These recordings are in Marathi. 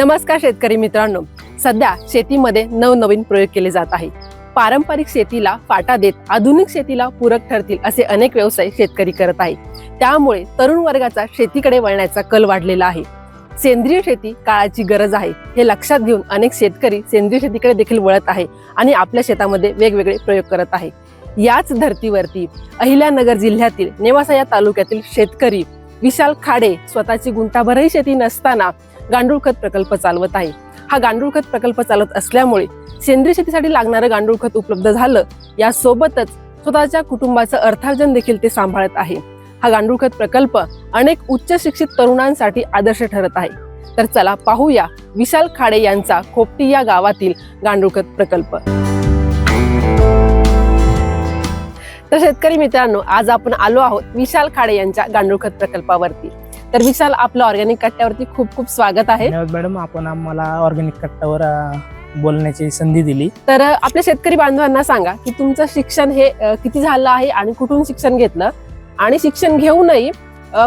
नमस्कार शेतकरी मित्रांनो. सध्या शेतीमध्ये नवनवीन प्रयोग केले जात आहे पारंपरिक शेतीला फाटा देत आधुनिक शेतीला पूरक ठरतील असे अनेक व्यवसाय शेतकरी करत आहे त्यामुळे तरुण वर्गाचा शेतीकडे वळण्याचा कल वाढलेला आहे. सेंद्रिय शेती काळाची गरज आहे हे लक्षात घेऊन अनेक शेतकरी सेंद्रिय शेतीकडे देखील वळत आहे आणि आपल्या शेतामध्ये वेगवेगळे प्रयोग करत आहे. याच धर्तीवरती अहिल्यानगर जिल्ह्यातील नेवासा या तालुक्यातील शेतकरी विशाल खाडे स्वतःची गुंठाभरही शेती नसताना गांडूळ खत प्रकल्प चालवत आहे. हा गांडूळ खत प्रकल्प चालत असल्यामुळे सेंद्रिय शेतीसाठी लागणारं गांडूळ खत उपलब्ध झालं. यासोबतच स्वतःच्या कुटुंबाचं अर्थार्जन देखील ते सांभाळत आहे. हा गांडूळ खत प्रकल्प अनेक उच्च शिक्षित तरुणांसाठी आदर्श ठरत आहे. तर चला पाहूया विशाल खाडे यांचा खोपटी या गावातील गांडूळ खत प्रकल्प. तर शेतकरी मित्रांनो आज आपण आलो आहोत विशाल खाडे यांच्या गांडूळ खत प्रकल्पावरती. तर विशाल आपलं ऑर्गॅनिक कट्ट्यावरती खूप खूप स्वागत आहे. मॅडम आपण आम्हाला ऑर्गॅनिक कट्टावर अ, बोलण्याची संधी दिली. तर आपल्या शेतकरी बांधवांना सांगा की तुमचं शिक्षण हे किती झालं आहे आणि कुठून शिक्षण घेतलं? आणि शिक्षण घेऊनही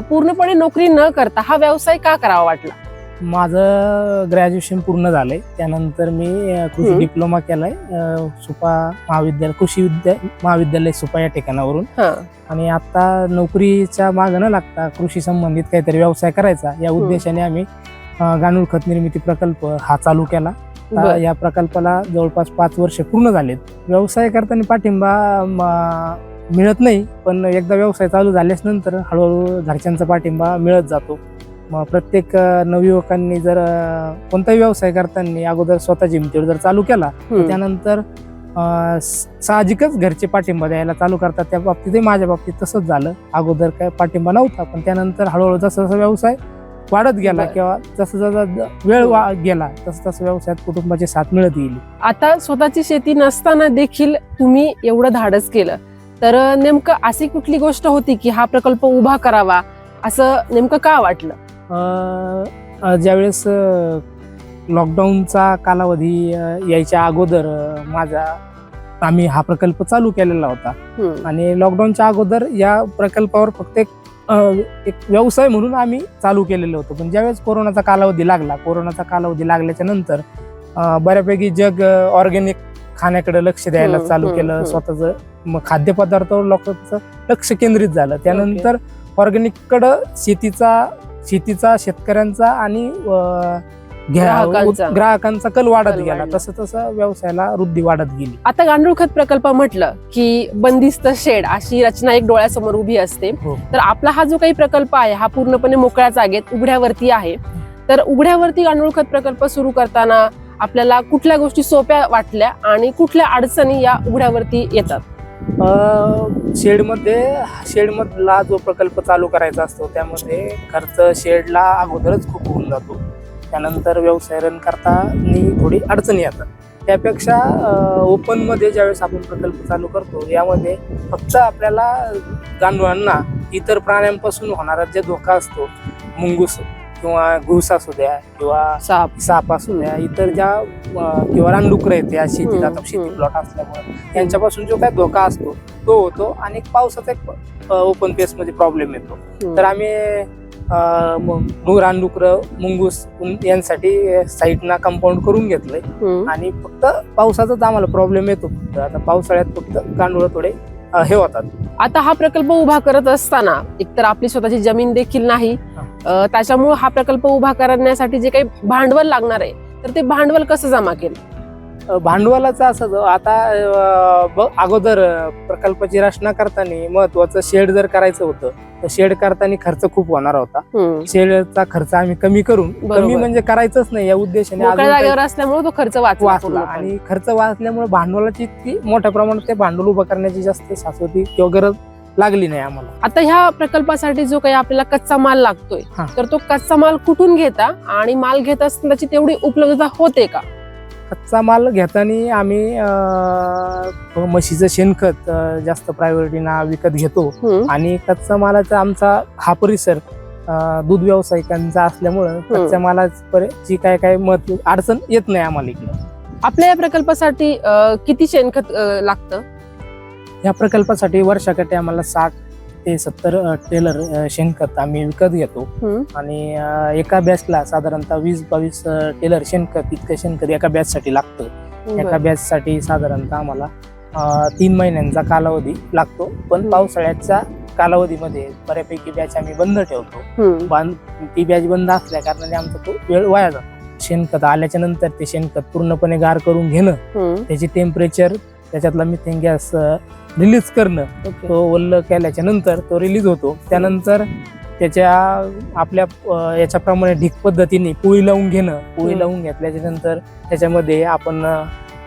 पूर्णपणे नोकरी न करता हा व्यवसाय का करावा वाटला? माझं ग्रॅज्युएशन पूर्ण झालंय. त्यानंतर मी कृषी. डिप्लोमा केलाय. सुपा महाविद्यालय कृषी विद्या महाविद्यालय सुपा या ठिकाणावरून. हा. आणि आता नोकरीच्या मागं न लागता कृषी संबंधित काहीतरी व्यवसाय करायचा. या उद्देशाने आम्ही गांडूळ खत निर्मिती प्रकल्प हा चालू केला. या प्रकल्पाला जवळपास पाच वर्ष पूर्ण झालेत. व्यवसाय करताना पाठिंबा मिळत नाही. पण एकदा व्यवसाय चालू झाल्यास नंतर हळूहळू घरच्यांचा पाठिंबा मिळत जातो. मग प्रत्येक नवयुवकांनी जर कोणताही व्यवसाय करताना अगोदर स्वतःच्या हिमतीवर जर चालू केला तर. त्यानंतर साहजिकच घरचे पाठिंबा द्यायला चालू करतात. त्या बाबतीतही माझ्या बाबतीत तसंच झालं. अगोदर काय पाठिंबा नव्हता पण त्यानंतर हळूहळू जसं जसं व्यवसाय वाढत गेला. किंवा जसं जसं वेळ वा- गेला तसं तसं व्यवसायात कुटुंबाची साथ मिळत गेली. आता स्वतःची शेती नसताना देखील तुम्ही एवढं धाडस केलं. तर नेमकं अशी कुठली गोष्ट होती की हा प्रकल्प उभा करावा असं नेमकं का वाटलं? ज्यावेळेस लॉकडाऊनचा कालावधी यायच्या अगोदर माझा आम्ही हा प्रकल्प चालू केलेला होता. आणि लॉकडाऊनच्या अगोदर या प्रकल्पावर फक्त एक एक व्यवसाय म्हणून आम्ही चालू केलेलं होतं. पण ज्यावेळेस कोरोनाचा कालावधी लागला कोरोनाचा कालावधी लागल्याच्या नंतर बऱ्यापैकी जग ऑर्गॅनिक खाण्याकडे लक्ष द्यायला चालू केलं. स्वतःच मग खाद्यपदार्थावर लोकांचं लक्ष केंद्रित झालं. त्यानंतर ऑर्गॅनिक कडं शेतीचा शेतीचा शेतकऱ्यांचा आणि ग्राहकांचा. ग्राहकांचा कल वाढत गेला. तसं तसं व्यवसायाला वृद्धी वाढत गेली आता गांडूळ खत प्रकल्प म्हटलं की बंदिस्त शेड अशी रचना एक डोळ्यासमोर उभी असते हो. तर आपला हा जो काही प्रकल्प आहे हा पूर्णपणे मोकळ्या जागेत उघड्यावरती आहे तर उघड्यावरती गांडूळ खत प्रकल्प सुरू करताना आपल्याला कुठल्या गोष्टी सोप्या वाटल्या आणि कुठल्या अडचणी या उघड्यावरती येतात शेडमध्ये शेडमधला जो प्रकल्प चालू करायचा असतो त्यामध्ये खर्च शेडला अगोदरच खूप होऊन जातो. त्यानंतर व्यवसाय रन करतानी थोडी अडचणी येतात. त्यापेक्षा ओपनमध्ये ज्यावेळेस आपण प्रकल्प चालू करतो यामध्ये फक्त आपल्याला गांडुळांना इतर प्राण्यांपासून होणारा जे धोका असतो मुंगूस. किंवा घुस असू द्या किंवा साप. साप असू द्या इतर ज्या किंवा रानडुकरं आहेत या हम्म, आता शेती. प्लॉट असल्यामुळे. यांच्यापासून जो काय धोका असतो तो होतो आणि पावसाचा एक ओपन पेस मध्ये प्रॉब्लेम येतो. तर आम्ही रानडुकरं मुंगूस यांसाठी साईडना कंपाऊंड करून घेतलंय. आणि फक्त पावसाचाच आम्हाला प्रॉब्लेम येतो आता पावसाळ्यात फक्त गांडूळ थोडे हे होतात. आता हा प्रकल्प उभा करत असताना एकतर आपली स्वतःची जमीन देखील नाही त्याच्यामुळे हा प्रकल्प उभा करण्यासाठी जे काही भांडवल लागणार आहे तर ते भांडवल कसं जमा केलं भांडवलाचं असं जो आता ब- अगोदर प्रकल्पाची रचना करताना महत्वाचं शेड जर करायचं होतं तर शेड करताना खर्च खूप होणार होता. शेडचा खर्च आम्ही कमी करून. कमी म्हणजे करायचंच नाही या उद्देशाने जागेवर असल्यामुळे तो खर्च वाचला. आणि खर्च वाचल्यामुळे भांडवलाची इतकी मोठ्या प्रमाणात ते भांडवल उभं करण्याची जास्त शाश्वती किंवा गरज लागली नाही आम्हाला. आता ह्या प्रकल्पासाठी जो काही आपल्याला कच्चा माल लागतोय हा. तर तो कच्चा माल कुठून घेता आणि माल घेत असताना त्याची तेवढी उपलब्धता होते का? कच्चा माल घेताना आम्ही अ, म्हशीचं शेणखत अ, जास्त प्रायोरिटीना विकत घेतो. हम्म. आणि कच्चा मालाचा आमचा हा परिसर अं, दूध व्यावसायिकांचा असल्यामुळं कच्च्या मालाची काय काय मत अडचण येत नाही आम्हाला इकडं. आपल्या या प्रकल्पासाठी अ, किती शेणखत अ, लागतं? या प्रकल्पासाठी वर्षाकाठी आम्हाला साठ ते सत्तर टेलर शेणखत आम्ही विकत घेतो. आणि एका बॅचला साधारणतः वीस बावीस टेलर शेणखत इतकं शेणखत एका बॅचसाठी लागतं एका. बॅचसाठी साधारणतः आम्हाला तीन महिन्यांचा कालावधी लागतो पण. पावसाळ्याच्या कालावधीमध्ये बऱ्यापैकी बॅच आम्ही बंद ठेवतो ती बॅच बंद असल्या कारणाने आमचा तो वेळ वाया जातो शेणखत आल्याच्यानंतर ते शेणखत पूर्णपणे गार करून घेणं. त्याची टेम्परेचर त्याच्यातला मिथेन गॅस रिलीज करणं. तो वल्ल केल्याच्यानंतर तो रिलीज होतो त्यानंतर त्याच्या आपल्या याच्याप्रमाणे ढीक पद्धतीने पोळी लावून घेणं पोळी. लावून घेतल्याच्या नंतर त्याच्यामध्ये आपण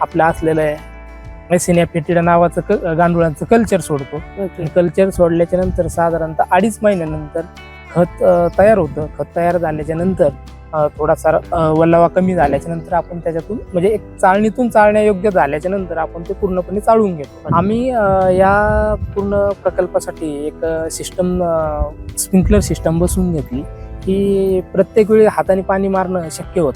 आपलं असलेलं मेसिनिया फेटिडा नावाचं क- गांडुळांचं कल्चर सोडतो. कल्चर सोडल्याच्या नंतर साधारणतः अडीच महिन्यानंतर खत तयार होतं खत तयार झाल्याच्यानंतर थोडासा वल्लावा कमी झाल्याच्यानंतर आपण त्याच्यातून म्हणजे एक चाळणीतून चालण्यायोग्य झाल्याच्यानंतर आपण ते पूर्णपणे चाळून घेतो. आम्ही या पूर्ण प्रकल्पासाठी एक सिस्टम स्प्रिंकलर सिस्टम बसवून घेतली की प्रत्येक वेळी हाताने पाणी मारणं शक्य होत.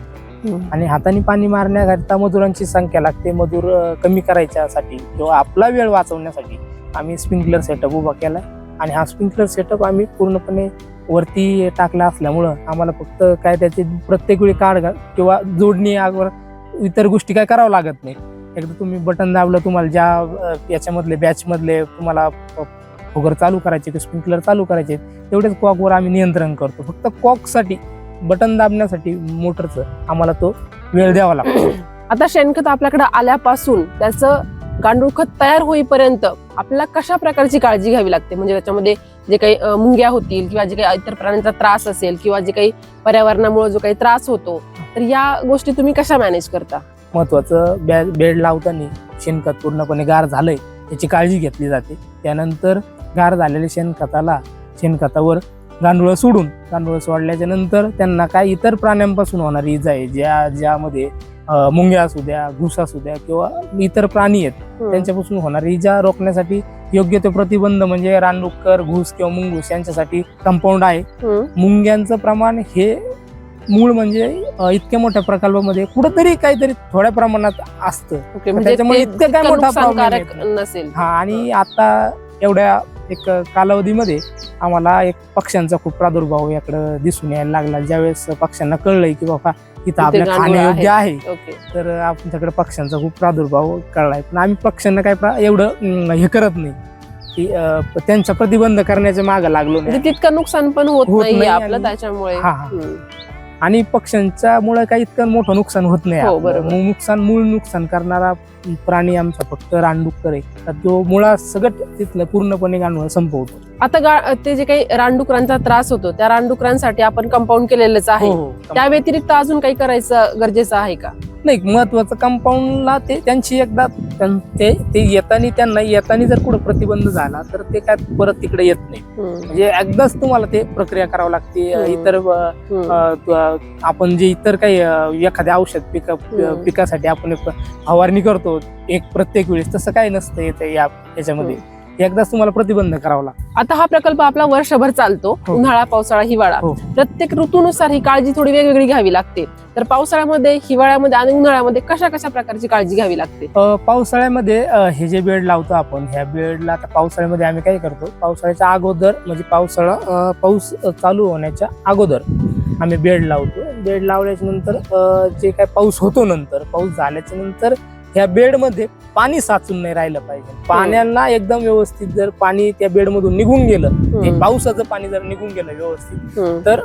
आणि हाताने पाणी मारण्याकरिता मजुरांची संख्या लागते मजूर कमी करायच्यासाठी किंवा आपला वेळ वाचवण्यासाठी आम्ही स्प्रिंकलर सेटअप उभा केलाय. आणि हा स्प्रिंकलर सेटअप आम्ही पूर्णपणे वरती टाकला असल्यामुळं आम्हाला फक्त काय त्याचे प्रत्येक वेळी काढ किंवा जोडणी आगवर इतर गोष्टी काय करावं लागत नाही. एकदा तुम्ही बटन दाबलं तुम्हाला ज्या याच्यामधले बॅचमधले तुम्हाला फोगर चालू करायचे किंवा स्प्रिंकलर चालू करायचे तेवढेच कॉकवर आम्ही नियंत्रण करतो. फक्त कॉकसाठी बटन दाबण्यासाठी मोटरचं आम्हाला तो वेळ द्यावा लागतो. आता शेणखत आपल्याकडे आल्यापासून त्याचं गांडूळ खत तयार होईपर्यंत आपल्याला कशा प्रकारची काळजी घ्यावी लागते? म्हणजे त्याच्यामध्ये जे काही मुंग्या होतील किंवा जे काही इतर प्राण्यांचा त्रास असेल किंवा जे काही पर्यावरणामुळे जो काही त्रास होतो तर या गोष्टी तुम्ही कशा मॅनेज करता? महत्वाचं बॅ बेड लावताना शेणखत पूर्णपणे गार झालंय याची काळजी घेतली जाते. त्यानंतर गार झालेल्या शेणखताला शेणखतावर गांडुळं सोडून गांडुळं सोडल्याच्या नंतर त्यांना काय इतर प्राण्यांपासून होणारी इजा आहे ज्या ज्यामध्ये मुंग्या असू द्या घुस असू द्या किंवा इतर प्राणी आहेत त्यांच्यापासून होणारी. इजा रोखण्यासाठी योग्य ते प्रतिबंध म्हणजे रानडुक्कर घुस किंवा मुंगूस यांच्यासाठी कंपाऊंड आहे. मुंग्यांचं प्रमाण हे मूळ म्हणजे इतक्या मोठ्या प्रकल्पामध्ये कुठंतरी काहीतरी थोड्या प्रमाणात असतं. म्हणजे त्याच्यामुळे इतकं काय मोठा नाही. नसेल. हा आणि आता एवढ्या एक कालावधीमध्ये आम्हाला एक पक्ष्यांचा खूप प्रादुर्भाव याकडे दिसून यायला लागला. ज्यावेळेस पक्ष्यांना कळलंय की बाबा इथं आपल्या खाण्यायोग्य आहे. तर आमच्याकडे पक्ष्यांचा खूप प्रादुर्भाव कळलाय. पण आम्ही पक्ष्यांना काय एवढं हे करत नाही. की त्यांचा प्रतिबंध करण्याच्या मागे लागलो म्हणजे तितकं नुकसान पण होत नाही आपलं त्याच्यामुळे. आणि पक्ष्यांच्या मुळे काही इतकं मोठं नुकसान होत नाही. हो, नुकसान मूळ नुकसान करणारा प्राणी आमचा फक्त रानडुक्कर आहे. तर तो मुळा सगळं तिथलं पूर्णपणे गांडूळ संपवतो. आता गा- ते जे काही रानडुकरांचा त्रास होतो त्या रानडुकरांसाठी आपण कंपाऊंड केलेलंच आहे. हो, त्या व्यतिरिक्त अजून काही करायचं गरजेचं आहे का? नाही महत्वाचं कंपाऊंडला ते त्यांची एकदा ते ते येताना त्यांना येताना जर कुठं प्रतिबंध झाला तर ते काय परत तिकडे येत नाही. म्हणजे एकदाच तुम्हाला ते प्रक्रिया करावं लागते. इतर आपण जे इतर काही एखाद्या औषध पिका हम्म. पिकासाठी आपण फवारणी करतो एक प्रत्येक वेळेस तसं काही नसतं येते या याच्यामध्ये एकदाच तुम्हाला प्रतिबंध करावा लागतो आता हा प्रकल्प आपला वर्षभर चालतो हो. उन्हाळा पावसाळा हिवाळा हो. प्रत्येक ऋतूनुसार ही काळजी थोडी वेगवेगळी घ्यावी लागते तर पावसाळ्यामध्ये हिवाळ्यामध्ये आणि उन्हाळ्यामध्ये कशा कशा प्रकारची काळजी घ्यावी लागते पावसाळ्यामध्ये हे जे बेड लावतो आपण ह्या बेडला आता पावसाळ्यामध्ये आम्ही काय करतो पावसाळ्याच्या अगोदर म्हणजे पावसाळा पाऊस चालू होण्याच्या अगोदर आम्ही बेड लावतो बेड लावल्याच्या नंतर जे काय पाऊस होतो नंतर पाऊस झाल्याच्यानंतर ह्या बेडमध्ये पाणी साचून नाही राहिलं पाहिजे पाण्याला एकदम व्यवस्थित जर पाणी त्या बेडमधून निघून गेलं ते. पावसाचं पाणी जर निघून गेलं व्यवस्थित. तर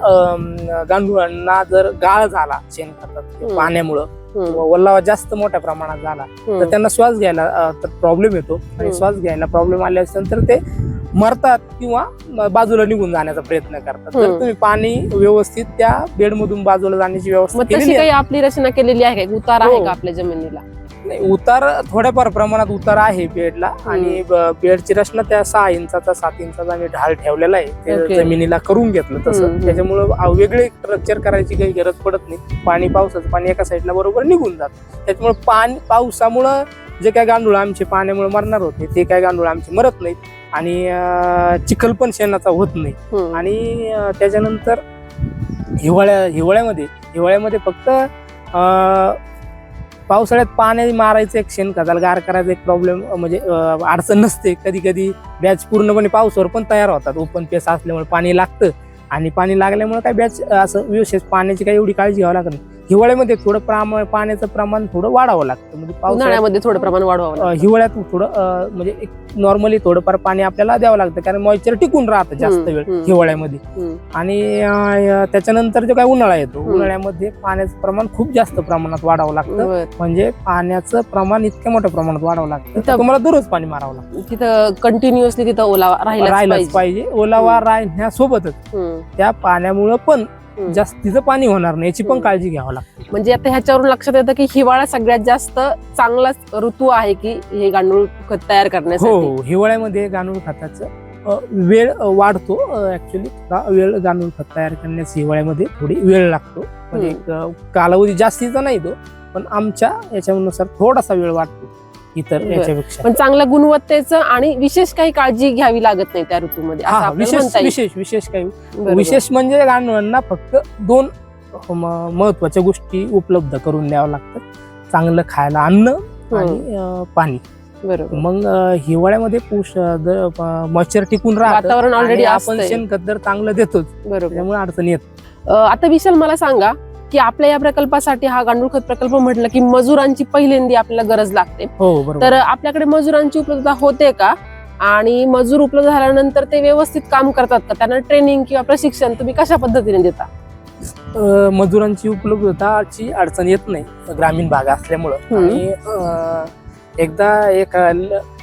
गांडुळांना जर गाळ झाला शेणखतात. पाण्यामुळं ओलावा जास्त मोठ्या प्रमाणात झाला तर. त्यांना श्वास घ्यायला प्रॉब्लेम येतो आणि. श्वास घ्यायला प्रॉब्लेम आल्यानंतर ते मरतात किंवा बाजूला निघून जाण्याचा प्रयत्न करतात. तर. तुम्ही पाणी व्यवस्थित त्या बेडमधून बाजूला जाण्याची व्यवस्था केलेली आहे. आपली रचना केलेली आहे उतार आहे हो. का आपल्या जमिनीला? नाही, उतार थोड्याफार प्रमाणात उतार आहे बेडला आणि बेडची रचना त्या सहा इंचाचा सात इंचाचा आम्ही ढाल ठेवलेला आहे. ते. जमिनीला करून घेतलं तसं. त्याच्यामुळं वेगळे स्ट्रक्चर करायची काही गरज पडत नाही. पाणी पावसाचं पाणी एका साईडला बरोबर निघून जातं. त्याच्यामुळे पाणी पावसामुळं जे काय गांडूळ आमचे पाण्यामुळे मरणार होते ते काय गांडूळ आमचे मरत नाहीत. आणि चिखल पण शेणाचा होत नाही. आणि त्याच्यानंतर हिवाळ्या हिवाळ्यामध्ये हिवाळ्यामध्ये फक्त पावसाळ्यात पाणी मारायचं एक शेणखताला गार करायचा एक प्रॉब्लेम म्हणजे अडचण नसते. कधी कधी बॅच पूर्णपणे पावसावर पण तयार होतात. ओपन पेस असल्यामुळे पाणी लागतं. आणि पाणी लागल्यामुळे काय बॅच असं विशेष पाण्याची काही एवढी काळजी घ्यावी लागत नाही. हिवाळ्यामध्ये थोडं प्रमाण पाण्याचं प्रमाण थोडं वाढावं लागतं म्हणजे उन्हाळ्यामध्ये थोडं प्रमाण वाढवावं लागतं. हिवाळ्यात थोडं म्हणजे एक नॉर्मली थोडंफार पाणी आपल्याला द्यावं लागतं कारण मॉइश्चर टिकून राहतं जास्त हम्म, वेळ हम्म. हिवाळ्यामध्ये हम्म. आणि अं, त्याच्यानंतर जो काय उन्हाळा येतो हम्म. उन्हाळ्यामध्ये पाण्याचं प्रमाण खूप जास्त प्रमाणात वाढावं लागतं बरं. म्हणजे पाण्याचं प्रमाण इतक्या मोठ्या प्रमाणात वाढावं लागतं तर तुम्हाला दररोज पाणी मारावं लागतं तिथं कंटिन्युअसली तिथं ओलावा राहिलाच राहिलंच पाहिजे पाहिजे ओलावा राहण्यासोबतच हम्म. त्या पाण्यामुळं पण. जास्तीचं पाणी होणार नाही याची पण. काळजी घ्यावं लागते. म्हणजे आता ह्याच्यावरून लक्षात येतं की हिवाळा सगळ्यात जास्त चांगलाच ऋतू आहे की हे गांडूळ खत तयार हो करण्यासाठी? हो हिवाळ्यामध्ये गांडूळ खताचं वेळ वाढतो ऍक्च्युली वेळ गांडूळ खत तयार करण्यास हिवाळ्यामध्ये थोडी वेळ लागतो. म्हणजे कालावधी जास्तीचा नाही तो पण आमच्या याच्यानुसार थोडासा वेळ वाटतो इतर. याच्यापेक्षा पण चांगल्या गुणवत्तेचं आणि विशेष काही काळजी घ्यावी लागत नाही त्या ऋतूमध्ये हा विशेष. विशेश विशेष काही. विशेष म्हणजे गांडूळांना फक्त दोन महत्त्वाच्या गोष्टी उपलब्ध करून द्याव्या लागतात चांगलं खायला अन्न हम्म. आणि पाणी बरोबर मग हिवाळ्यामध्ये पुष मॉइश्चर टिकून राहतं वातावरण ऑलरेडी आपण शेणखत तर चांगलं देतोच बरोबर त्यामुळे अडचण येत आता विशाल मला सांगा की आपल्या या प्रकल्पासाठी हा गांडूळ खत प्रकल्प म्हटलं की मजुरांची पहिल्यांदी आपल्याला गरज लागते. हो तर आपल्याकडे मजुरांची उपलब्धता होते का? आणि मजूर उपलब्ध झाल्यानंतर ते व्यवस्थित काम करतात का? त्यांना ट्रेनिंग किंवा प्रशिक्षण तुम्ही कशा पद्धतीने देता? मजुरांची उपलब्धताची अडचण येत नाही ग्रामीण भाग असल्यामुळं. आणि एकदा एक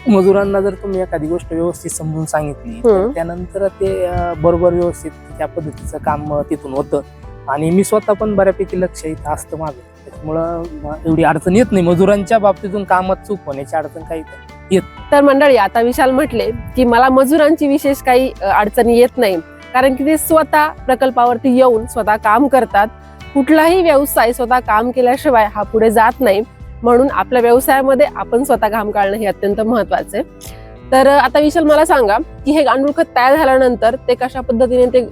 मजुरांना जर तुम्ही एखादी गोष्ट व्यवस्थित समजून सांगितली. त्यानंतर ते बरोबर व्यवस्थित त्या पद्धतीचं काम तिथून होतं. आणि मी स्वतः पण बऱ्यापैकी लक्ष इथं असतं माझं त्याच्यामुळं एवढी अडचण येत नाही. मजुरांच्या बाबतीतून कामात चूक होण्याची अडचण काही येत तर मंडळी आता विशाल म्हटले की मला मजुरांची विशेष काही अडचणी येत नाही. कारण की ते स्वतः प्रकल्पावरती येऊन स्वतः काम करतात. कुठलाही व्यवसाय स्वतः काम केल्याशिवाय हा पुढे जात नाही. म्हणून आपल्या व्यवसायामध्ये आपण स्वतः काम काढणं हे अत्यंत महत्वाचं आहे. तर आता विशाल मला सांगा की हे गांडूळ खत तयार झाल्यानंतर ते कशा पद्धतीने ते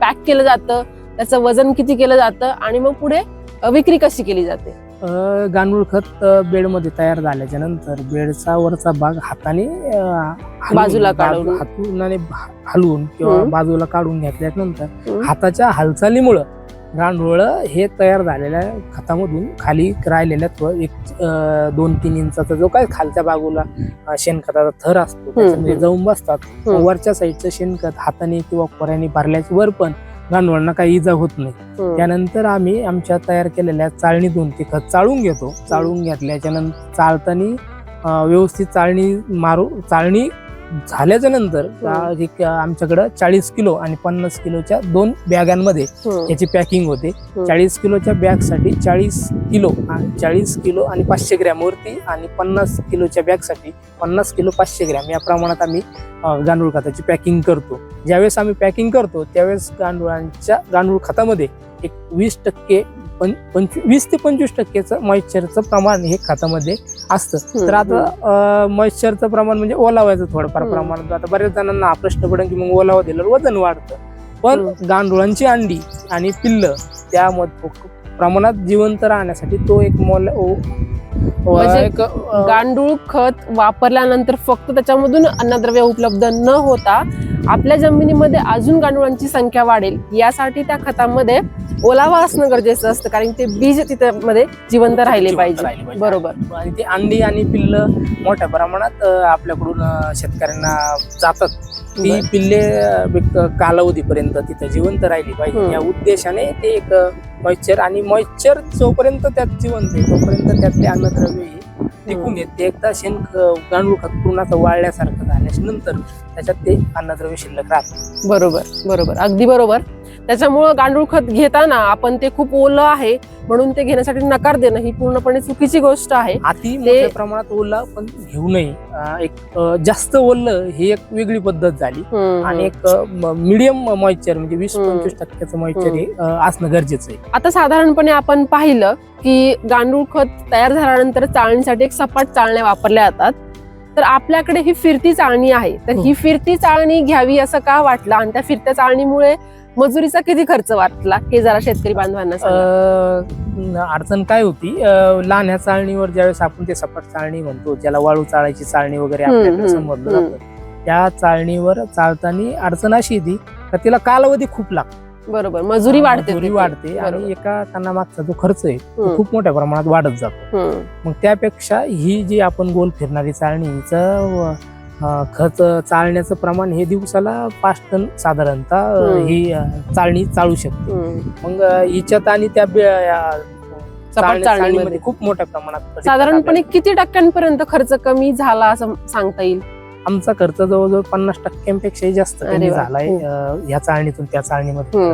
पॅक केलं जातं? त्याचं वजन किती केलं जातं आणि मग पुढे विक्री कशी केली जाते गांडूळ खत बेडमध्ये तयार झाल्याच्यानंतर बेडचा वरचा भाग हाताने बाजूला बाजू- काढून. हातूनाने हलवून किंवा. बाजूला काढून घेतल्यानंतर. हाताच्या हालचालीमुळं गांडूळ हे तयार झालेल्या खतामधून खाली राहिलेल्या एक दोन तीन इंचाचा जो काय खालच्या बाजूला शेणखताचा थर असतो त्याच्यामध्ये. जाऊन बसतात. वरच्या साईडचं शेणखत हाताने किंवा खोऱ्याने भरल्याच्या वर पण गांडूळांना काही इजा होत नाही. त्यानंतर आम्ही आमच्या तयार केलेल्या चाळणीतून ते खत चाळून घेतो चाळून घेतल्याच्या नंतर चाळताना अं, व्यवस्थित चाळणी मारू चाळणी झाल्याच्यानंतर आमच्याकडं चाळीस किलो आणि पन्नास किलोच्या दोन बॅगांमध्ये. याची पॅकिंग होते. चाळीस किलोच्या बॅगसाठी चाळीस किलो चाळीस किलो आणि पाचशे ग्रॅम वरती आणि पन्नास किलोच्या बॅगसाठी पन्नास किलो पाचशे ग्रॅम या प्रमाणात आम्ही गांडूळ खताची पॅकिंग करतो. ज्यावेळेस आम्ही पॅकिंग करतो त्यावेळेस गांडुळांच्या गांडूळ खतामध्ये एक वीस टक्के पं पंचवीस वीस ते पंचवीस टक्केचं मॉइश्चरचं प्रमाण हे खतामध्ये असतं. तर आता मॉइश्चरचं प्रमाण म्हणजे ओलावायचं थोडंफार. प्रमाण आता बऱ्याच जणांना हा प्रश्न पडेल की मग ओलावा दिल्यावर वजन वाढतं. पण गांडुळांची अंडी आणि पिल्ल त्यामध्ये प्रमाणात जिवंत राहण्यासाठी तो एक मोल म्हणजे गांडूळ खत वापरल्यानंतर फक्त त्याच्यामधून अन्नद्रव्य उपलब्ध न होता आपल्या जमिनीमध्ये अजून गांडुळांची संख्या वाढेल. यासाठी त्या खतामध्ये ओलावा असणं गरजेचं असतं कारण ते बीज तिथे मध्ये जिवंत राहिले पाहिजे. बरोबर. आणि ते अंडी आणि पिल्ल मोठ्या प्रमाणात आपल्याकडून शेतकऱ्यांना जातात. ती. पिल्ले कालावधीपर्यंत तिथे जिवंत राहिली पाहिजे. या उद्देशाने ते एक मॉइश्चर आणि मॉइश्चर जोपर्यंत त्यात जिवंत आहे तोपर्यंत त्यातले अन्नद्रव्य टिकून येत. ते एकदा शेण गांडूळ खत पूर्ण असं वाळल्यासारखं झाल्याच्यानंतर त्याच्यात ते अन्नद्रव्य शिल्लक राहतं. बरोबर बरोबर. अगदी बरोबर. त्याच्यामुळं गांडूळ खत घेताना आपण ते खूप ओलं आहे म्हणून ते घेण्यासाठी नकार देणं ही पूर्णपणे चुकीची गोष्ट आहे. अति मोठ्या प्रमाणात ओला पण घेऊ नये. एक जास्त ओलं ही एक वेगळी पद्धत झाली. आणि. एक मिडियम मॉइश्चर म्हणजे वीस. पंचवीस टक्क्याचं मॉइश्चर हे असणं गरजेचं आहे. आता साधारणपणे आपण पाहिलं की गांडूळ खत तयार झाल्यानंतर चाळणीसाठी एक सपाट चाळण्या वापरल्या जातात. तर आपल्याकडे ही फिरती चाळणी आहे. तर हो. ही फिरती चाळणी घ्यावी असं का वाटलं? आणि त्या फिरत्या चाळणीमुळे मजुरीचा किती खर्च वाटला? हे जरा शेतकरी बांधवांना अडचण काय होती? अं, लहान ह्या चाळणीवर ज्यावेळेस आपण ते सपाट चाळणी म्हणतो ज्याला वाळू चाळायची चाळणी वगैरे आपल्याकडे हम्म, समजलं. जातं. त्या चाळणीवर चालताना अडचण अशी येते का तिला कालावधी खूप लागतो. बरोबर. मजुरी वाढते मजुरी. वाढते. आणि एका टनामागचा जो खर्च आहे तो खूप मोठ्या प्रमाणात वाढत जातो. मग त्यापेक्षा ही जी आपण गोल फिरणारी चाळणी हिचं खत चालण्याचं प्रमाण हे दिवसाला पाच टन साधारणतः. ही अं, चाळणी चालू शकते. मग हिच्यात आणि त्या या चाळणीमध्ये खूप मोठ्या प्रमाणात साधारणपणे किती टक्क्यांपर्यंत खर्च कमी झाला असं सांगता येईल आमचा खर्च जवळजवळ पन्नास टक्क्यांपेक्षाही जास्त कमी. झालाय ह्या चाळणीतून त्या चाळणीमध्ये.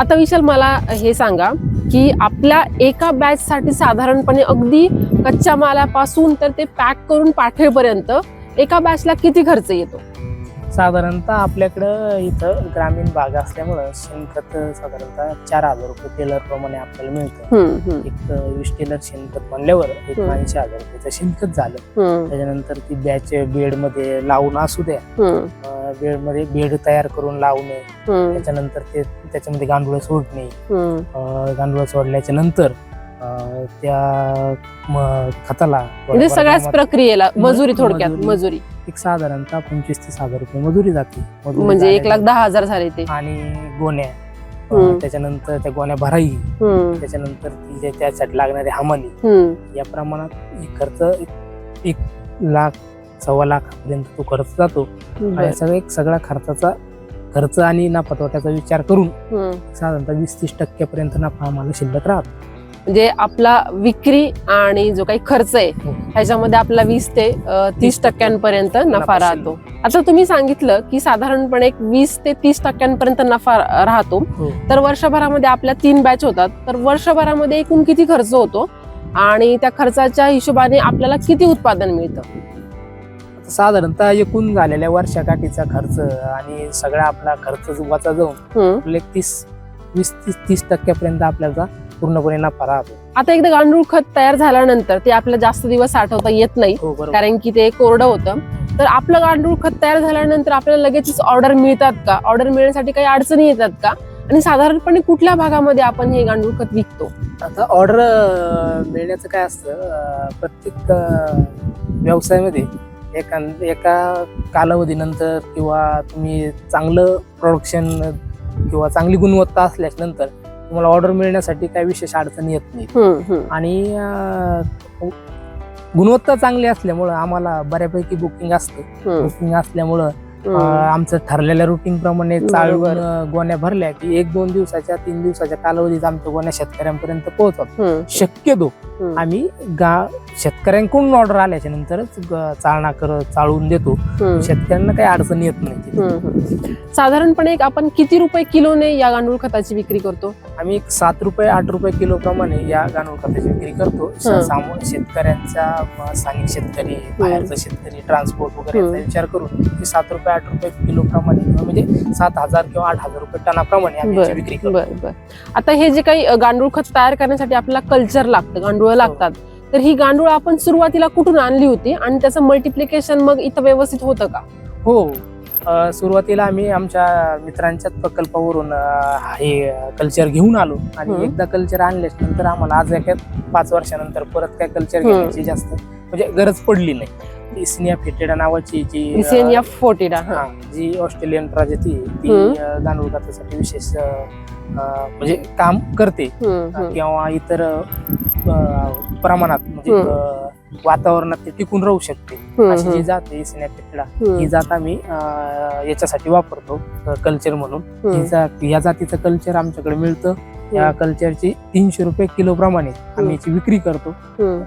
आता विशाल मला हे सांगा की आपल्या एका बॅच साठी साधारणपणे अगदी कच्च्या मालापासून तर ते पॅक करून पाठवेपर्यंत एका बॅचला किती खर्च येतो? साधारणतः आपल्याकडं इथं ग्रामीण भाग असल्यामुळं शेणखत साधारणतः चार हजार रुपये टेलर प्रमाणे आपल्याला मिळतं. हम्म, एक अं, वीस टेलर शेणखत म्हणल्यावर एक हम्म. ऐंशी हजार रुपयाचं शेणखत झालं. हम्म, त्याच्यानंतर ती बॅच बेडमध्ये लावून असू द्या. हम्म, बेडमध्ये बेड तयार करून लावणे हम्म, त्याच्यानंतर ते त्याच्यामध्ये गांडूळ सोडणे. हम्म, अं, गांडूळ सोडल्याच्या नंतर अं, त्या म- खताला म्हणजे सगळ्याच प्रक्रियेला मजुरी थोडक्यात मजुरी. मजुरी. एक साधारणतः पंचवीस तीस हजार रुपये मजुरी जाते. मजुरी म्हणजे एक लाख दहा हजार झाले ते. आणि गोण्या. हम्म. अं, त्याच्यानंतर त्या गोण्या भराई. हम्म, त्याच्यानंतर ती जे त्यासाठी लागणारी हमाली हम्म, या प्रमाणात हे खर्च एक- एक लाख सव्वा लाखापर्यंत तो खर्च जातो. आणि सगळे सगळा खर्चाचा खर्च आणि नफा तोट्याचा विचार करून हम्म. साधारणतः वीस तीस टक्क्यापर्यंत नफा आम्हाला शिल्लक राहतो. म्हणजे आपला विक्री आणि जो काही खर्च आहे हो. ह्याच्यामध्ये आपला वीस ते तीस टक्क्यांपर्यंत नफा नफा राहतो. आता तुम्ही सांगितलं की साधारणपणे एक वीस ते तीस टक्क्यांपर्यंत नफा राहतो. हो. तर वर्षभरामध्ये आपल्या तीन बॅच होतात. तर वर्षभरामध्ये एकूण किती खर्च होतो? आणि त्या खर्चाच्या हिशोबाने आपल्याला किती उत्पादन मिळतं? साधारणतः एकूण झालेल्या वर्षाकाठीचा खर्च आणि सगळा आपला खर्च वाचा जाऊन तीस वीस तीस तीस टक्क्यापर्यंत आपल्याला पूर्णपणे नफा राहतो आता एकदा गांडूळ खत तयार झाल्यानंतर ते आपल्याला जास्त दिवस साठवता येत नाही हो बरोबर. कारण की ते कोरडं होतं. तर आपलं गांडूळ खत तयार झाल्यानंतर आपल्याला लगेचच ऑर्डर मिळतात का? ऑर्डर मिळण्यासाठी काही अडचणी येतात का? आणि साधारणपणे कुठल्या भागामध्ये आपण हे गांडूळ खत विकतो? आता ऑर्डर मिळण्याचं काय असतं अं, प्रत्येक अं, व्यवसायामध्ये एका एका कालावधीनंतर किंवा तुम्ही चांगलं प्रोडक्शन किंवा चांगली गुणवत्ता असल्याच्या नंतर तुम्हाला ऑर्डर मिळण्यासाठी काही विशेष अडचणी येत नाही. आणि गुणवत्ता चांगली असल्यामुळं आम्हाला बऱ्यापैकी बुकिंग असतं बुकिंग असल्यामुळं आमचं ठरलेल्या रुटीन प्रमाणे. अं, गोण्या भरल्या की एक दोन दिवसाच्या तीन दिवसाच्या कालावधीत आमच्या गोण्या शेतकऱ्यांपर्यंत पोहोचतात शक्यतो. आम्ही गा शेतकऱ्यांकडून ऑर्डर आल्याच्या नंतरच चाळणा करत चाळून देतो. शेतकऱ्यांना काही अडचण येत नाही. साधारणपणे एक आपण किती रुपये किलोने या गांडूळ खताची विक्री करतो? आम्ही एक सात रुपये आठ रुपये किलो प्रमाणे या गांडूळ खताची विक्री करतो. हं. सामो- शेतकऱ्यांचा स्थानिक शेतकरी बाहेरचा शेतकरी ट्रान्सपोर्ट वगैरे. याचा विचार करून सात रुपये आठ रुपये किलो प्रमाणे म्हणजे सात हजार किंवा आठ हजार रुपये टनाप्रमाणे आम्ही विक्री करतो. आता हे जे काही गांडूळ खत तयार करण्यासाठी आपल्याला कल्चर लागतं. गांडूळ लागतात. तर ही गांडूळ आपण सुरुवातीला कुठून आणली होती आणि त्याचं मल्टिप्लिकेशन मग इथं व्यवस्थित होतं का? हो. अ, सुरुवातीला आम्ही आमच्या मित्रांच्याच प्रकल्पावरून अ, हे कल्चर घेऊन आलो आणि हं. एकदा कल्चर आणल्याच नंतर आम्हाला आज एका पाच वर्षानंतर परत काय कल्चर हं. घेण्याची जास्त म्हणजे गरज पडली नाही. इस्निया फेटेडा नावाची जी अ, फोर्टीडा हा, जी ऑस्ट्रेलियन प्रजाती आहे, ती हं. अ, गांडूळ खतासाठी विशेष अ, अ, म्हणजे काम करते. किंवा इतर प्रमाणात म्हणजे. अ, वातावरणात ते टिकून राहू शकते. अशी जी जात आहे फेटेडा ही. जात आम्ही अं, याच्यासाठी वापरतो कल्चर म्हणून. ही. जात या जातीचं कल्चर आमच्याकडे मिळतं. या कल्चरची तीनशे रुपये किलो प्रमाणे आम्ही याची विक्री करतो.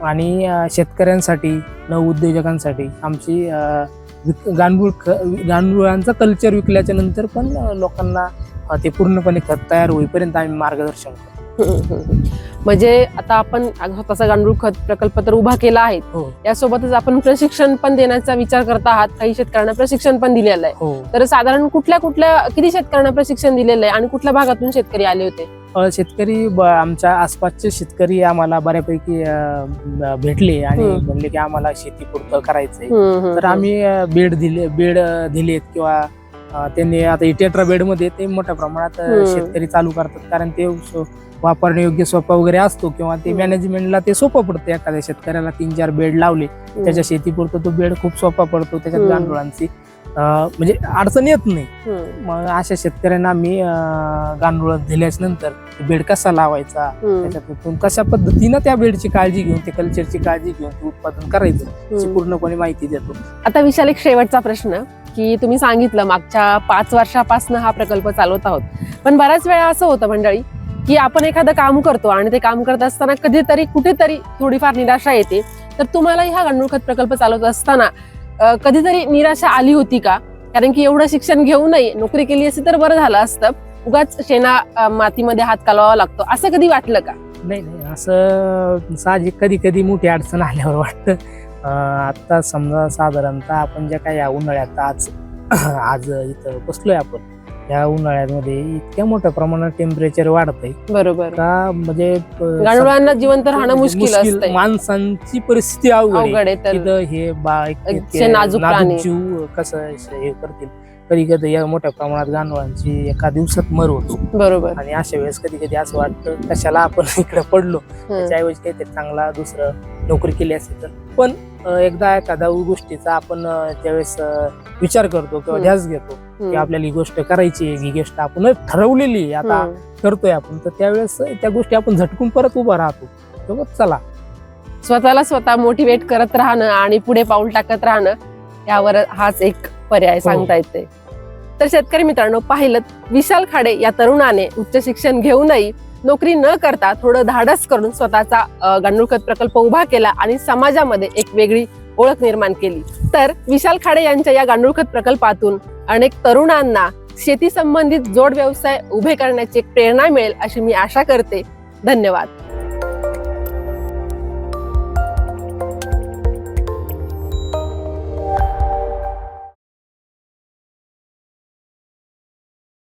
आणि अं, शेतकऱ्यांसाठी न उद्योजकांसाठी आमची अं, विक- गांडूळ ख- गांडुळांचं कल्चर विकल्याच्या नंतर पण अं, लोकांना अं, ते पूर्णपणे खत तयार होईपर्यंत आम्ही मार्गदर्शन करतो. म्हणजे आता आपण स्वतःचा गांडूळ खत प्रकल्प तर उभा केला आहे. हो. यासोबतच आपण प्रशिक्षण पण देण्याचा विचार करत आहात. काही शेतकऱ्यांना प्रशिक्षण पण दिलेलं आहे. हो. तर साधारण कुठल्या कुठल्या किती शेतकऱ्यांना प्रशिक्षण दिलेलं आहे आणि कुठल्या भागातून शेतकरी आले होते? शेतकरी आमच्या आसपासचे शेतकरी आम्हाला बऱ्यापैकी भेटले आणि. म्हणले की आम्हाला शेती पुरतं करायचंय. तर आम्ही बेड दिले बेड दिलेत किंवा त्यांनी आता टेट्रा बेडमध्ये ते मोठ्या प्रमाणात. शेतकरी चालू करतात. कारण ते वापरण्यायोग्य सोपा वगैरे असतो किंवा ते. मॅनेजमेंटला ते सोपं पडतं. एखाद्या शेतकऱ्याला तीन चार बेड लावले त्याच्या शेतीपुरतं तो बेड खूप सोपा पडतो त्याच्यात. गांडुळांची म्हणजे अडचण येत नाही. मग अशा शेतकऱ्यांना आम्ही अं, गांडूळ दिल्याच नंतर बेड कसा लावायचा त्याच्यातून कशा पद्धतीनं त्या बेडची काळजी घेऊन ते कल्चरची काळजी घेऊन ते उत्पादन करायचं. पूर्णपणे माहिती देतो. आता विशाल एक शेवटचा प्रश्न की तुम्ही सांगितलं मागच्या पाच वर्षापासून हा प्रकल्प चालवत आहोत. पण बऱ्याच वेळा असं होतं मंडळी की आपण एखादं काम करतो आणि ते काम करत असताना कधीतरी कुठेतरी थोडीफार निराशा येते. तर तुम्हालाही हा गांडूळ खत प्रकल्प चालवत असताना कधीतरी निराशा आली होती का? कारण की एवढं शिक्षण घेऊनही नोकरी केली असती तर बरं झालं असतं. उगाच शेणा मातीमध्ये हात कालवावा लागतो. असं कधी वाटलं का? नाही नाही. असं साहजिक कधी कधी मोठी अडचण आल्यावर वाटतं. आत्ता समजा साधारणतः आपण ज्या काही या उन्हाळ्यात आज आज इथं बसलोय आपण या उन्हाळ्यामध्ये इतक्या मोठ्या प्रमाणात टेम्परेचर वाढत आहे बरोबर. का म्हणजे गांडुळांना जिवंत राहणं मुश्किल असतंय. माणसांची परिस्थिती अवघड आहे. अवघड आहे तर तिथं हे बा एक- एक- असे नाजूक प्राणी. जीव कसं हे करतील. कधी कधी या मोठ्या प्रमाणात गांडुळांची एका दिवसात मर होतो. बरोबर. आणि अशा वेळेस कधी कधी असं वाटतं कशाला आपण इकडे पडलो? हम्म. त्याच्याऐवजी काहीतरी चांगला दुसरं नोकरी केली असते तर. पण एकदा एखाद्या गोष्टीचा आपण ज्यावेळेस अं, विचार करतो किंवा. ध्यास घेतो की. आपल्याला ही गोष्ट करायची आहे ही गोष्ट आपण ठरवलेली आता. करतोय आपण तर त्यावेळेस त्या गोष्टी आपण झटकून परत उभा राहतो तेव्हा चला स्वतःला स्वतः मोटिवेट करत राहणं आणि पुढे पाऊल टाकत राहणं यावर हाच एक पर्याय सांगता येते तर शेतकरी मित्रांनो पाहिलं विशाल खाडे या तरुणाने उच्च शिक्षण घेऊनही नोकरी न करता थोडं धाडस करून स्वतःचा गांडूळखत प्रकल्प उभा केला आणि समाजामध्ये एक वेगळी ओळख निर्माण केली. तर विशाल खाडे यांच्या या गांडूळखत प्रकल्पातून अनेक तरुणांना शेती संबंधित जोड व्यवसाय उभे करण्याची एक प्रेरणा मिळेल अशी मी आशा करते. धन्यवाद.